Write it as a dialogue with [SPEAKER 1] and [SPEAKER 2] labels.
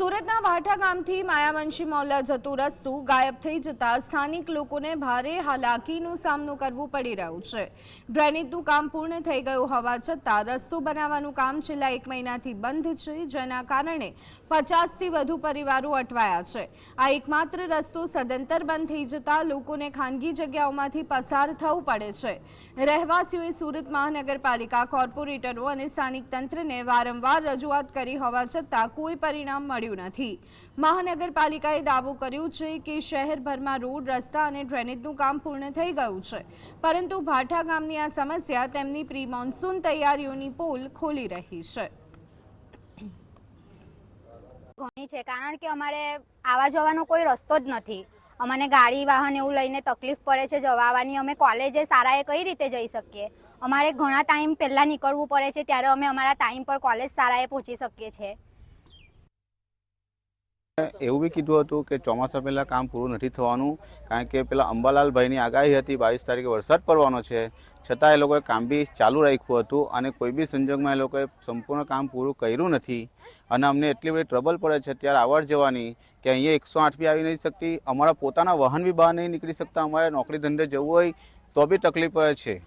[SPEAKER 1] સુરતના ભાઠા ગામથી માયાવંશી મોલ્લા જતું રસ્તું ગાયબ થઈ જતા સ્થાનિક લોકોને ભારે હાલાકીનો સામનો કરવો પડી રહ્યો છે. ડ્રેનેજનું કામ પૂર્ણ થઈ ગયું હોવા છતાં રસ્તો બનાવવાનું કામ છેલ્લા એક મહિનાથી બંધ છે, જેના કારણે પચાસથી વધુ પરિવારો અટવાયા છે. આ એકમાત્ર રસ્તો સદંતર બંધ થઈ જતા લોકોને ખાનગી જગ્યાઓમાંથી પસાર થવું પડે છે. રહેવાસીઓએ સુરત મહાનગરપાલિકા કોર્પોરેટરો અને સ્થાનિક તંત્રને વારંવાર રજૂઆત કરી હોવા છતાં કોઈ પરિણામ મળ્યું નથી. મહાનગરપાલિકાએ દાવો કર્યો છે કે શહેરભરમાં રોડ, રસ્તા અને ડ્રેનેજનું કામ પૂર્ણ થઈ ગયું છે. પરંતુ ભાઠા ગામની આ સમસ્યા તેમની પ્રી મોન્સૂન તૈયારીઓની પોલ ખોલી રહી છે.
[SPEAKER 2] ઘણી છે, કારણ કે અમારે આવવા જવાનો કોઈ રસ્તો જ નથી. અમને ગાડી, વાહન એવું લઈને તકલીફ પડે છે જવા અમે કોલેજે સારાએ કઈ રીતે જઈ શકીએ? અમારે ઘણા ટાઈમ પહેલાં નીકળવું પડે છે, ત્યારે અમે અમારા ટાઈમ પર કોલેજ સારાએ પહોંચી શકીએ છીએ.
[SPEAKER 3] એવું બી કીધું હતું કે ચોમાસા પહેલાં કામ પૂરું નથી થવાનું, કારણ કે પેલા અંબાલાલભાઈની આગાહી હતી બાવીસ તારીખે વરસાદ પડવાનો છે. છતાં એ લોકોએ કામ બી ચાલુ રાખ્યું હતું અને કોઈ બી સંજોગમાં એ લોકોએ સંપૂર્ણ કામ પૂરું કર્યું નથી. અને અમને એટલી બધી ટ્રબલ પડે છે ત્યારે આવડ જવાની કે અહીંયા એકસો આઠ બી આવી નહીં શકતી, અમારા પોતાના વાહન બી બહાર નહીં નીકળી શકતા, અમારે નોકરી ધંધે જવું હોય તો બી તકલીફ પડે છે.